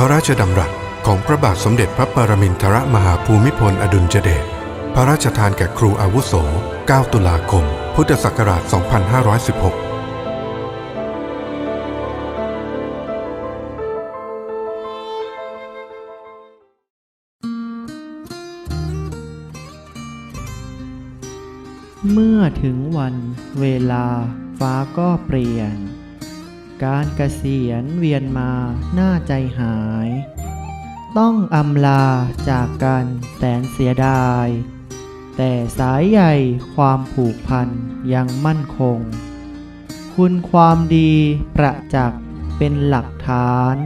ระราชดำรัสของพระบาทสมเด็จพระปรมินทรมหาภูมิพลอดุลยเดช พระราชทานแก่ครูอาวุโส 9 ตุลาคม พุทธศักราช 2516เมื่อถึงวันเวลาฟ้าก็เปลี่ยน การเกษียณเวียนมาหน้าใจหาย ต้องอำลาจากกันแสนเสียดาย แต่สายใยความผูกพันยังมั่นคง คุณความดีประจักษ์เป็นหลักฐาน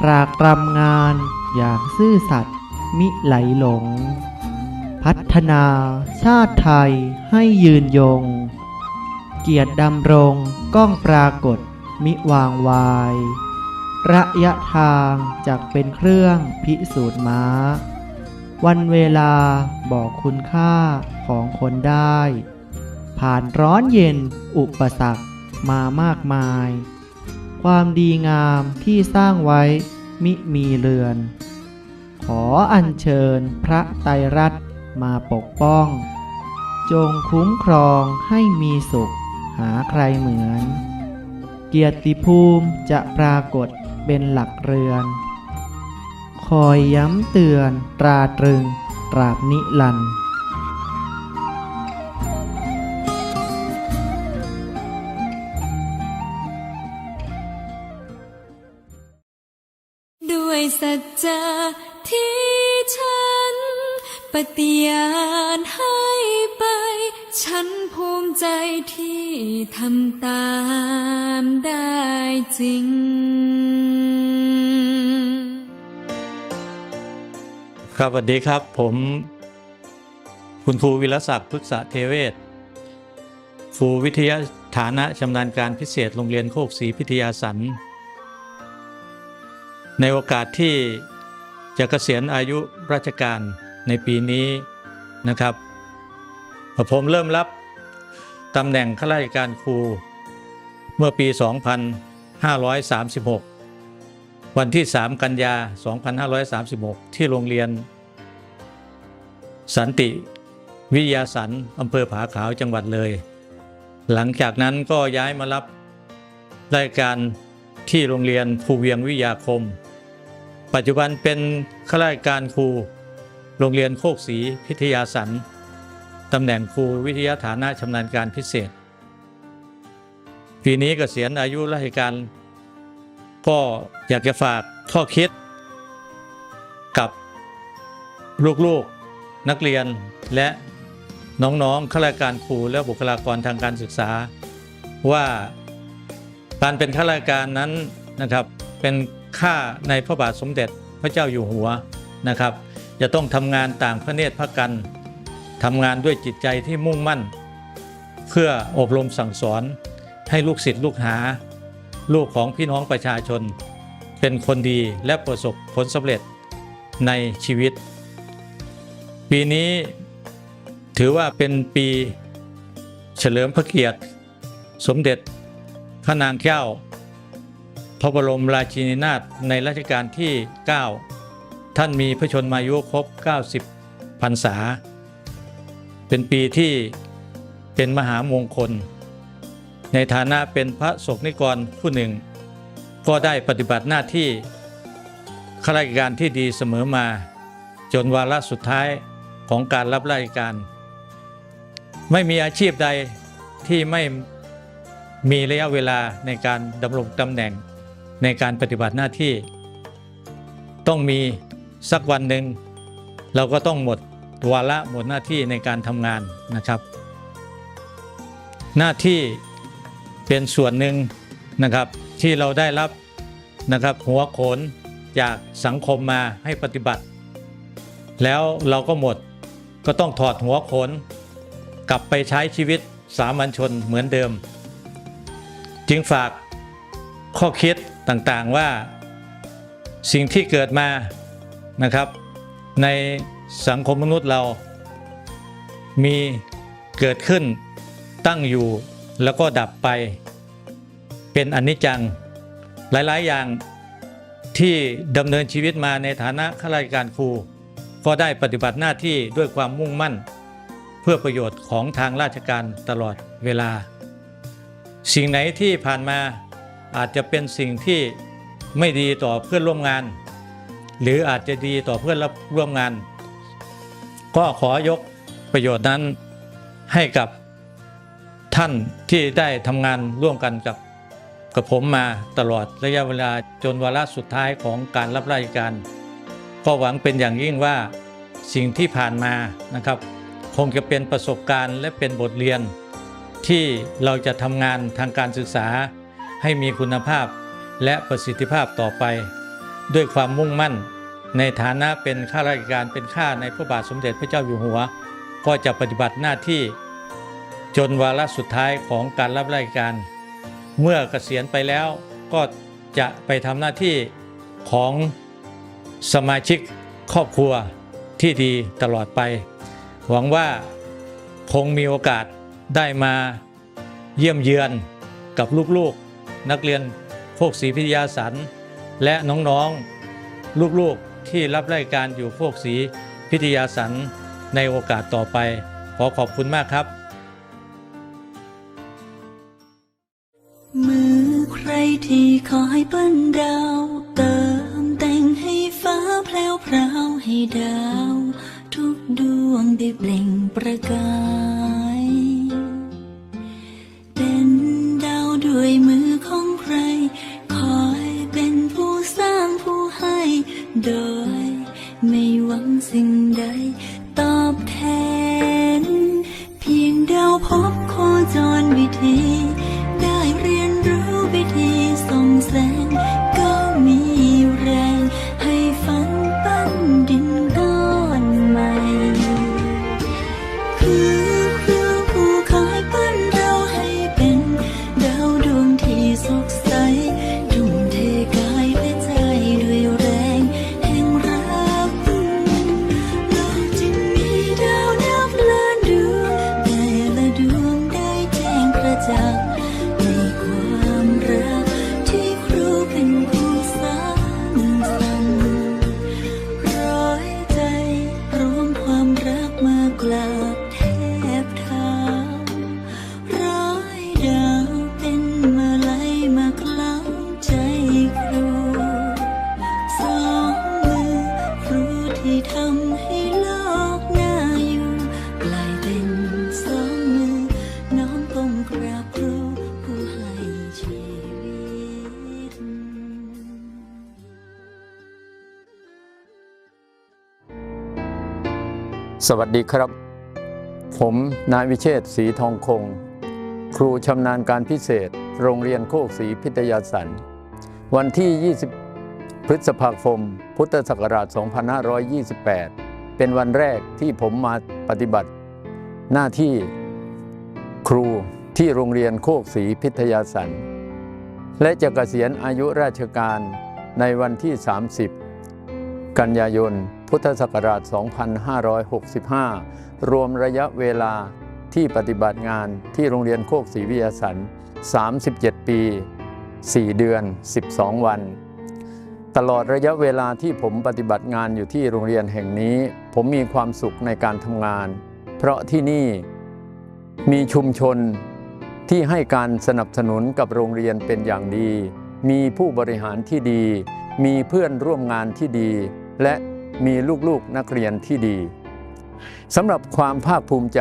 ตรากตรำงานอย่างซื่อสัตย์มิไหลหลง พัฒนาชาติไทยให้ยืนยง เกียรติดำรงก้องปรากฏ มิวางวาย ระยะทางจากเป็นเครื่องพิสูจน์ม้า วันเวลาบอกคุณค่าของคนได้ ผ่านร้อนเย็นอุปสรรคมามากมาย ความดีงามที่สร้างไว้มิมีเลือน ขออัญเชิญพระไตรรัตน์มาปกป้อง จงคุ้มครองให้มีสุขหาใครเหมือน เกียรติภูมิจะปรากฏเป็นหลักเรือน คอยย้ำเตือนตราตรึงตราบนิลันดร์ด้วยสัจจะที่ฉันปฏิญาณให้ ฉันภูมิใจที่ทำตามได้จริง ครับสวัสดีครับ ผม คุณครูวิรศักดิ์พฤกษเทเวศครูวิทยาฐานะชำนาญการพิเศษโรงเรียนโคกศรีพิทยาสัน ในโอกาสที่จะเกษียณอายุราชการในปีนี้นะครับ ผมเริ่มรับตำแหน่งข้าราชการครู เมื่อปี 2536 วันที่ 3 กันยา 2536 ที่โรงเรียน สันติวิทยาสันอำเภอผาขาวจังหวัดเลย หลังจากนั้นก็ย้ายมารับรายการที่โรงเรียนภูเวียงวิทยาคม ปัจจุบันเป็นข้าราชการครู โรงเรียนโคกศรีพิทยาสัน ตำแหน่งครูวิทยาฐานะชำนาญการพิเศษ ปีนี้เกษียณอายุราชการ ก็อยากจะฝากข้อคิด กับลูกๆนักเรียนและน้องๆข้าราชการครูและบุคลากรทางการศึกษา ว่าการเป็นข้าราชการนั้นนะครับเป็นค่าในพระบาทสมเด็จพระเจ้าอยู่หัวนะครับ จะต้องทำงานต่างพระเนตรพระกัน ทำงานด้วยจิตใจที่มุ่งมั่น เพื่ออบรมสั่งสอนให้ลูกศิษย์ลูกหา ลูกของพี่น้องประชาชน เป็นคนดีและประสบผลสำเร็จในชีวิต ปีนี้ถือว่าเป็นปีเฉลิมพระเกียรติ สมเด็จพระนางแก้วพระบรมราชินีนาถในรัชกาลที่ 9 ท่านมีพระชนมายุครบ 90 พรรษา เป็นปีที่เป็นมหามงคล ในฐานะเป็นพระสงฆ์นิกรผู้หนึ่ง ก็ได้ปฏิบัติหน้าที่ข้าราชการที่ดีเสมอมา จนวาระสุดท้ายของการรับราชการ ไม่มีอาชีพใดที่ไม่มีระยะเวลาในการดำรงตำแหน่งในการปฏิบัติหน้าที่ ต้องมีสักวันหนึ่งเราก็ต้องหมด วาระหมดหน้าที่ในการทำงานนะครับ หน้าที่เป็นส่วนหนึ่งนะครับที่เราได้รับนะครับหัวโขนจากสังคมมาให้ปฏิบัติ แล้วเราก็หมดก็ต้องถอดหัวโขน กลับไปใช้ชีวิตสามัญชนเหมือนเดิม จึงฝากข้อคิดต่างๆว่าสิ่งที่เกิดมานะครับ ใน สังคมมนุษย์เรา มีเกิดขึ้นตั้งอยู่แล้วก็ดับไป เป็นอนิจจัง หลายๆ อย่างที่ดำเนินชีวิตมาในฐานะข้าราชการครู ก็ได้ปฏิบัติหน้าที่ด้วยความมุ่งมั่น เพื่อประโยชน์ของทางราชการตลอดเวลา สิ่งไหนที่ผ่านมาอาจจะเป็นสิ่งที่ไม่ดีต่อเพื่อนร่วมงาน หรืออาจจะดีต่อเพื่อนร่วมงาน ก็ขอยกประโยชน์นั้นให้กับท่านที่ได้ทำงานร่วมกันกับกับผมมาตลอดระยะเวลาจนวาระสุดท้ายของการรับราชการ ก็หวังเป็นอย่างยิ่งว่าสิ่งที่ผ่านมานะครับ คงจะเป็นประสบการณ์และเป็นบทเรียน ที่เราจะทำงานทางการศึกษา ให้มีคุณภาพและประสิทธิภาพต่อไป ด้วยความมุ่งมั่น ในฐานะเป็นข้าราชการเป็นข้าในพระบาทสมเด็จพระเจ้าอยู่หัว ก็จะปฏิบัติหน้าที่ จนวาระสุดท้ายของการรับราชการ เมื่อเกษียณไปแล้วก็จะไปทำหน้าที่ของสมาชิกครอบครัวที่ดีตลอดไป หวังว่าคงมีโอกาสได้มาเยี่ยมเยือนกับลูกๆ นักเรียนโคกศรีพิทยาสัน และน้องๆ ลูกๆ ที่รับรายการอยู่โคกศรีพิทยาสันในโอกาสต่อไป ขอขอบคุณมากครับ มือใครที่คอยเปั้นดาวเติมแต่งให้ฟ้าแพลวพราวให้ดาว ทุกดวงได้เปล่งประกาย สวัสดีครับ ผมนายวิเชษศรีทองคง ครูชำนาญการพิเศษ โรงเรียนโคกศรีพิทยาสัน วันที่ 20 พฤษภาคม พุทธศักราช 2528 เป็นวันแรกที่ผมมาปฏิบัติ หน้าที่ครูที่โรงเรียนโคกศรีพิทยาสัน และจะเกษียณอายุราชการในวันที่ 30 กันยายน พุทธศักราช 2565 รวมระยะเวลาที่ปฏิบัติงานที่โรงเรียนโคกศรีวิทยาสัน 37 ปี 4 เดือน 12 วัน ตลอดระยะเวลาที่ผมปฏิบัติงานอยู่ที่โรงเรียนแห่งนี้ ผมมีความสุขในการทำงาน เพราะที่นี่มีชุมชนที่ให้การสนับสนุนกับโรงเรียนเป็นอย่างดี มีผู้บริหารที่ดี มีเพื่อนร่วมงานที่ดี และมีลูกๆนักเรียนที่ดีสำหรับความภาคภูมิใจ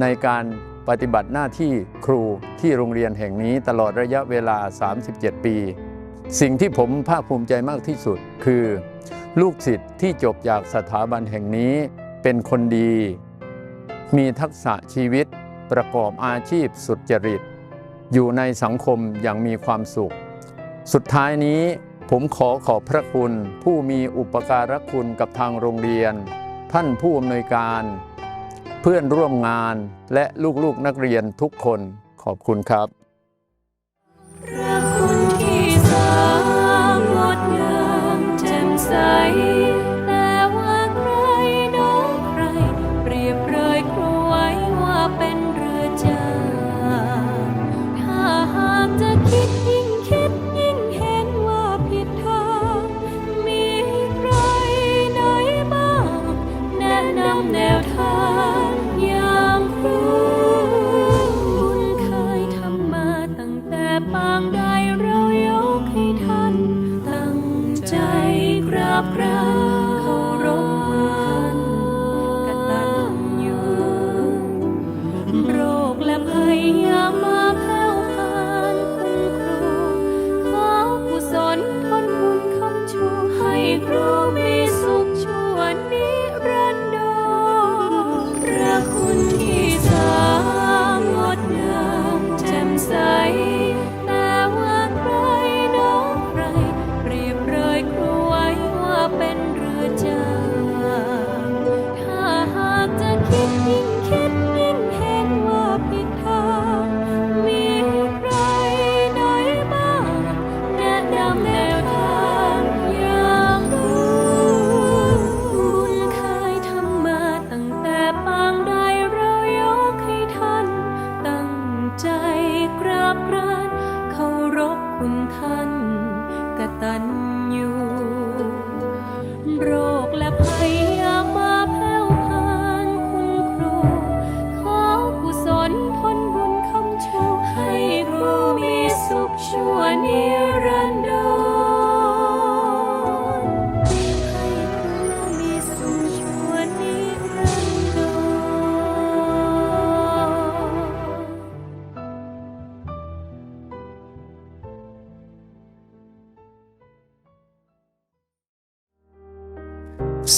ในการปฏิบัติหน้าที่ครูที่โรงเรียนแห่งนี้ตลอดระยะเวลา 37 ปี สิ่งที่ผมภาคภูมิใจมากที่สุดคือ ลูกศิษย์ที่จบจากสถาบันแห่งนี้เป็นคนดี มีทักษะชีวิตประกอบอาชีพสุดจริต อยู่ในสังคมอย่างมีความสุข สุดท้ายนี้ ผมขอขอบพระคุณผู้มีอุปการะคุณกับทางโรงเรียน ท่านผู้อำนวยการ เพื่อนร่วมงานและลูกๆนักเรียนทุกคนขอบคุณครับพระคุณที่สามงดงามแจ่มใส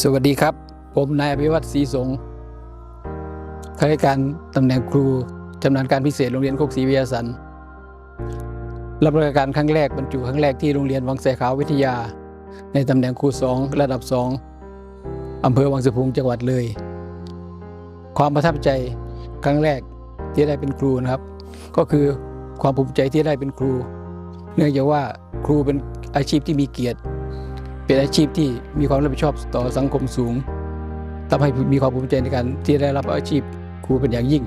สวัสดีครับ ผมนายอภิวัตรศรีสงฆ์ข้าราชการตำแหน่งครูชำนาญการพิเศษโรงเรียนโคกศรีวิทยาสันรับราชการครั้งแรกบรรจุครั้งแรกที่โรงเรียนวังแสขาววิทยา ในตำแหน่งครูสองระดับสองอำเภอวังสะพุงจังหวัดเลย ความประทับใจครั้งแรกที่ได้เป็นครูนะครับ ก็คือความภูมิใจที่ได้เป็นครู เนื่องจากว่าครูเป็นอาชีพที่มีเกียรติ เป็นอาชีพที่มีความรับผิดชอบต่อสังคมสูงทำให้มีความภูมิใจในการที่ได้รับอาชีพครูเป็นอย่างยิ่ง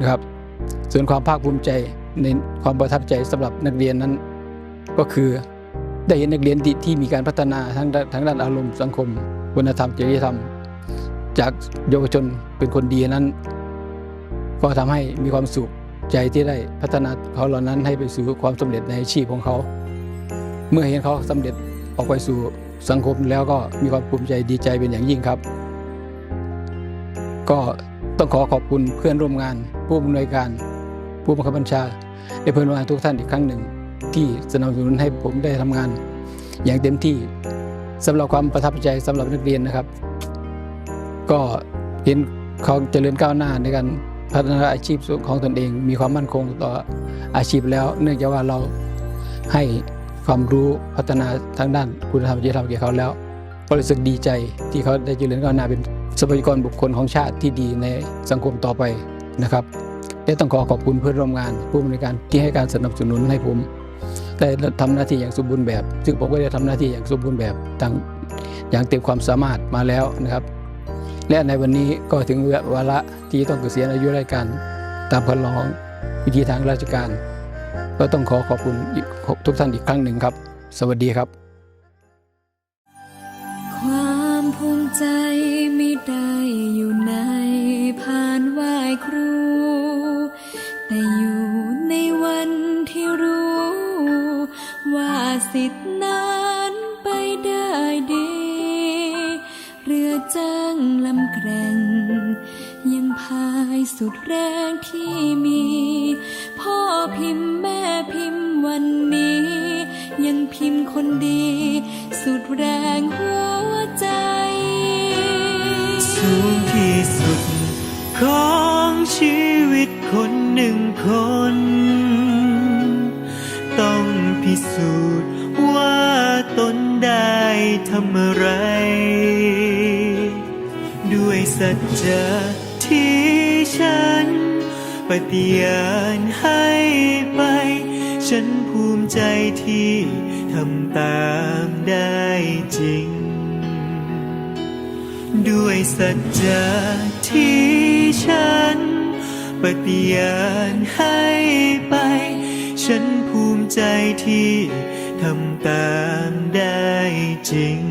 นะครับ ส่วนความภาคภูมิใจในความประทับใจสำหรับนักเรียนนั้น ก็คือได้เห็นนักเรียนที่มีการพัฒนาทั้งด้านทั้งด้านอารมณ์สังคมคุณธรรมจริยธรรม จากเยาวชนเป็นคนดีนั้น ก็ทำให้มีความสุขใจที่ได้พัฒนาเขาเหล่านั้นให้ไปสู่ความสำเร็จในอาชีพของเขา เมื่อเห็นเขาสำเร็จ ออกไปสู่สังคมแล้วก็มีความภูมิใจดีใจเป็นอย่างยิ่งครับ ก็ต้องขอขอบคุณเพื่อนร่วมงาน ผู้อำนวยการผู้บังคับบัญชาและเพื่อนร่วมงานทุกท่านอีกครั้งหนึ่ง ที่สนับสนุนให้ผมได้ทำงาน อย่างเต็มที่สำหรับความประทับใจสำหรับนักเรียนนะครับ ก็เห็นเขาเจริญก้าวหน้าในการพัฒนาอาชีพของตนเอง มีความมั่นคงต่ออาชีพแล้ว เนื่องจากว่าเราให้ ความรู้พัฒนาทางด้านคุณธรรมจริยธรรมแก่เขาแล้ว ก็รู้สึกดีใจที่เขาได้เจริญก้าวหน้าเป็นทรัพยากรบุคคลของชาติที่ดีในสังคมต่อไปนะครับและต้องขอขอบคุณเพื่อนร่วมงาน ผู้บริการที่ให้การสนับสนุนให้ผมได้ทำหน้าที่อย่างสมบูรณ์แบบซึ่งผมก็ได้ทำหน้าที่อย่างสมบูรณ์แบบทั้งอย่างเต็มความสามารถมาแล้วนะครับ และในวันนี้ก็ถึงวาระที่ต้องเกษียณอายุราชการตามคำร้องวิธีทางราชการ ก็ต้องขอขอบคุณทุกท่านอีกครั้งหนึ่งครับ สวัสดีครับ ความภูมิใจไม่ได้อยู่ในพานไหวครู แต่อยู่ในวันที่รู้ ว่าสิทธินั้นไปได้ดี เรือจ้างลำแกร่ง ยังพายสุดแรงที่มี พ่อพิมพ์แม่พิมพ์วันนี้ ยังพิมพ์คนดี สุดแรงหัวใจสูงที่สุด ของชีวิตคนหนึ่งคน ต้องพิสูจน์ว่าตนได้ทำอะไร ด้วยสัจจะที่ฉัน ปฏิญาณให้ไป ฉันภูมิใจที่ทำตามได้จริง ด้วยสัจจะที่ฉัน ปฏิญาณให้ไป ฉันภูมิใจที่ทำตามได้จริง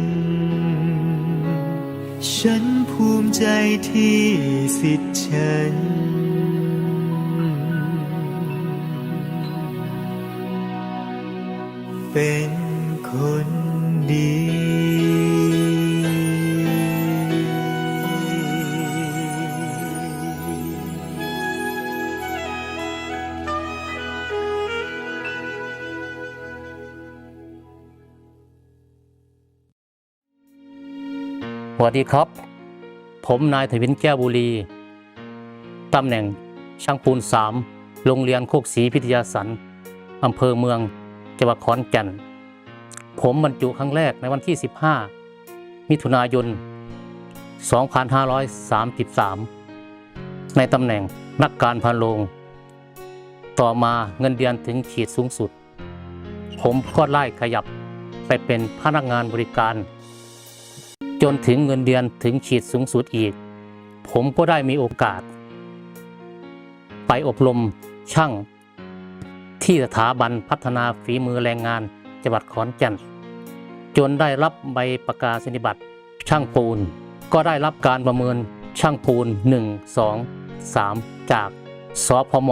ฉันภูมิใจที่สิทธิ์ฉัน เป็นคนดีสวัสดีครับ ผมนายทวินแก้วบุรี ตำแหน่งช่างปูน 3 โรงเรียนโคกศรีพิทยาสัน อำเภอเมือง จังหวัดขอนแก่น ผมบรรจุครั้งแรกในวันที่ 15 มิถุนายน 2533 ในตำแหน่งนักการพานโรง ต่อมาเงินเดือนถึงขีดสูงสุด ผมก็ไล่ขยับไปเป็นพนักงานบริการ จนถึงเงินเดือนถึงขีดสูงสุดอีก ผมก็ได้มีโอกาส ไปอบรมช่าง ที่สถาบันพัฒนาฝีมือแรงงานจังหวัดขอนแก่น จนได้รับใบประกาศนียบัตรช่างปูน ก็ได้รับการประเมินช่างปูน 1 2 3 จากสพม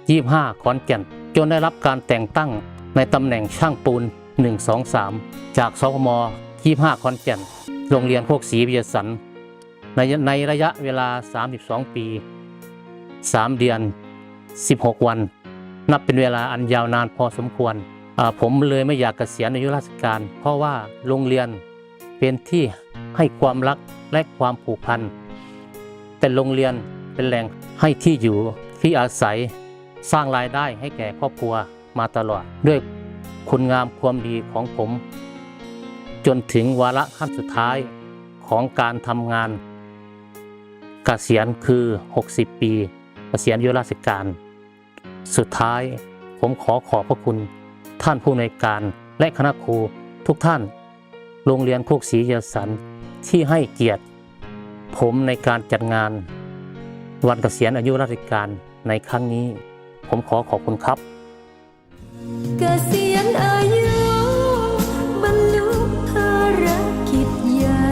25 ขอนแก่น จนได้รับการแต่งตั้งในตำแหน่งช่างปูน 1 2 3 จากสพม 25 ขอนแก่น โรงเรียนพวกศรีวิทยสันในในระยะเวลา 32 ปี 3 เดือน 16 วัน นับเป็นเวลาอันยาวนานพอสมควร ผมเลยไม่อยากเกษียณอายุราชการ เพราะว่าโรงเรียนเป็นที่ให้ความรักและความผูกพัน เป็นโรงเรียนเป็นแหล่งให้ที่อยู่ที่อาศัยสร้างรายได้ให้แก่ครอบครัวมาตลอด ด้วยคุณงามความดีของผม จนถึงวาระขั้นสุดท้ายของการทำงานเกษียณคือ 60 ปีเกษียณอายุราชการ สุดท้ายผมขอขอบพระคุณ ท่านผู้ในการและคณะครูทุกท่าน โรงเรียนโคกศรียสันที่ให้เกียรติ ผมในการจัดงาน วันเกษียณอายุราชการในครั้งนี้ ผมขอขอบคุณครับเกษียณอายุบรรลุภารกิจใหญ่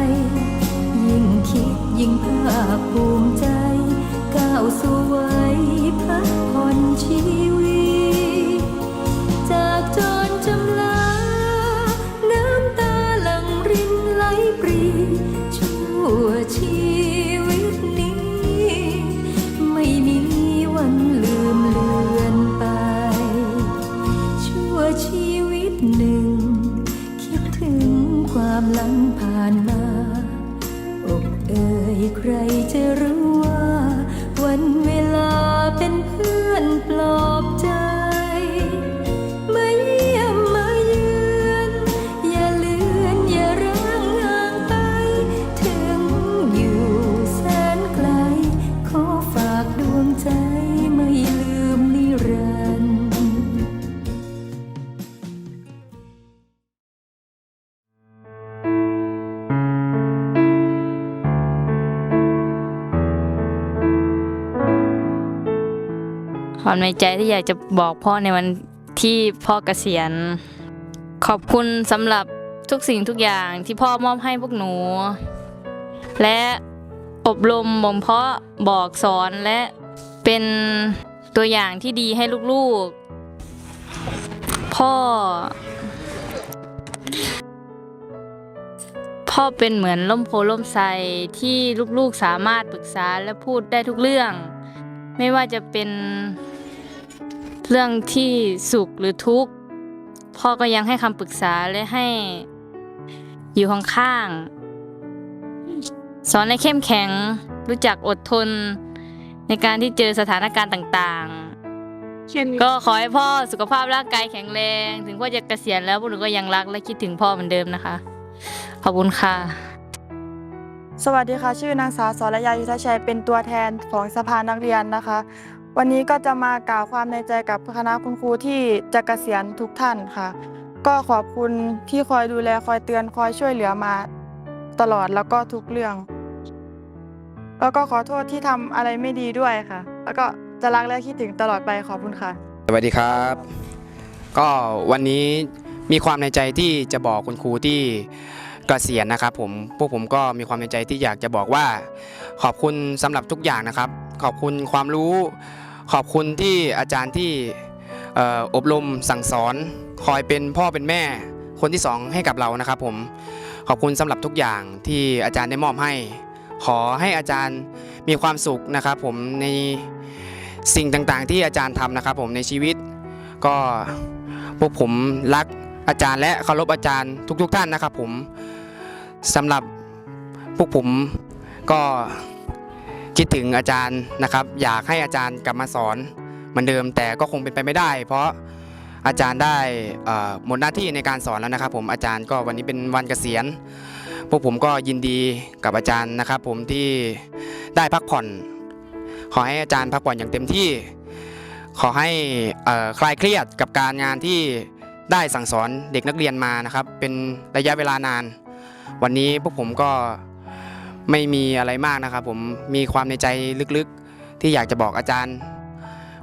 ยิ่งคิดยิ่งภาคภูมิใจก้าวสู่วั ความหลังผ่านมา อกเอ่ยใครจะรู้ ในใจที่อยากจะบอกพ่อในวันที่พ่อเกษียณ ขอบคุณสำหรับทุกสิ่งทุกอย่างที่พ่อมอบให้พวกหนู และอบรมบ่มเพาะบอกสอนและเป็นตัวอย่างที่ดีให้ลูกๆ พ่อ พ่อเป็นเหมือนล่มโพล่มไทรที่ลูกๆสามารถปรึกษาและพูดได้ทุกเรื่อง ไม่ว่าจะเป็น เรื่องที่สุขหรือทุกข์พ่อก็ยังให้คำปรึกษาและให้ อยู่ข้างๆสอนให้เข้มแข็ง รู้จักอดทน ในการที่เจอสถานการณ์ต่างก็ขอให้พ่อสุขภาพร่างกายแข็งแรง ถึงพ่อจะเกษียณแล้วพวกหนูก็ยังรักและคิดถึงพ่อเหมือนเดิมนะคะ ขอบคุณค่ะ สวัสดีค่ะ ชื่อนางสาวสรยายุทธชัยเป็นตัวแทนของสภานักเรียนนะคะ วันนี้ก็จะมากล่าวความในใจกับคณะคุณครูที่จะเกษียณทุกท่านค่ะ ก็ขอบคุณที่คอยดูแลคอยเตือนคอยช่วยเหลือมาตลอดแล้วก็ทุกเรื่อง แล้วก็ขอโทษที่ทำอะไรไม่ดีด้วยค่ะ แล้วก็จะรักและคิดถึงตลอดไปขอบคุณค่ะ สวัสดีครับ ก็วันนี้มีความในใจที่จะบอกคุณครูที่เกษียณนะครับผมพวกผมก็มีความในใจที่อยากจะบอกว่า ขอบคุณสำหรับทุกอย่างนะครับ ขอบคุณความรู้ ขอบคุณที่อาจารย์ที่อออบรมสั่งสอน คอยเป็นพ่อเป็นแม่คนที่สองให้กับเรานะครับผมขอบคุณสำหรับทุกอย่างที่อาจารย์ได้มอบให้ ขอให้อาจารย์มีความสุขนะครับ ผมในสิ่งต่างๆ ที่อาจารย์ทำนะครับ ผมในชีวิต ก็พวกผมรักอาจารย์และเคารพอาจารย์ทุก ๆ ท่านนะครับ ผมสำหรับพวกผมก็ คิดถึงอาจารย์นะครับ อยากให้อาจารย์กลับมาสอนเหมือนเดิมแต่ก็คงเป็นไปไม่ได้ เพราะอาจารย์ได้หมดหน้าที่ในการสอนแล้วนะครับผมอาจารย์ก็วันนี้เป็นวันเกษียณพวกผมก็ยินดีกับอาจารย์นะครับผมที่ได้พักผ่อน ขอให้อาจารย์พักผ่อนอย่างเต็มที่ ขอให้คลายเครียดกับการงานที่ได้สั่งสอนเด็กนักเรียนมานะครับ เป็นระยะเวลานาน วันนี้พวกผมก็ ไม่มีอะไรมากนะครับผมมีความในใจลึกๆ ที่อยากจะบอกอาจารย์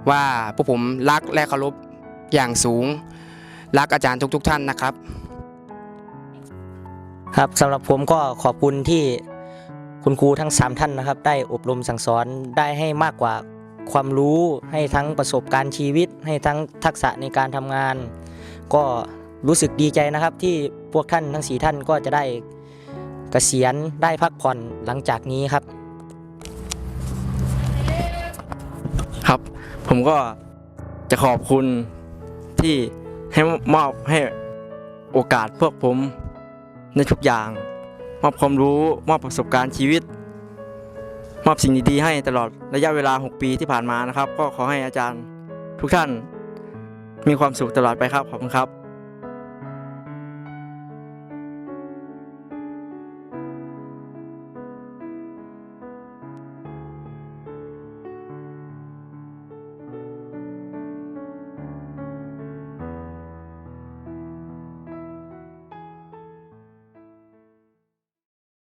ว่าพวกผมรักและเคารพอย่างสูง รักอาจารย์ทุก ๆ ท่านนะครับ ครับสำหรับผมก็ขอบคุณที่คุณครูทั้ง 3 ท่านนะครับ ได้อบรมสั่งสอนได้ให้มากกว่าความรู้ให้ทั้งประสบการณ์ชีวิต ให้ทั้งทักษะในการทำงาน ก็รู้สึกดีใจนะครับที่พวกท่านทั้ง 4 ท่านก็จะได้ เกษียณได้พักผ่อนหลังจากนี้ครับ ครับ ผมก็จะขอบคุณที่ให้มอบให้โอกาสพวกผมในทุกอย่าง มอบความรู้มอบประสบการณ์ชีวิต มอบสิ่งดีๆให้ตลอดระยะเวลา 6 ปีที่ผ่านมานะครับ ก็ขอให้อาจารย์ทุกท่านมีความสุขตลอดไปครับขอบคุณครับ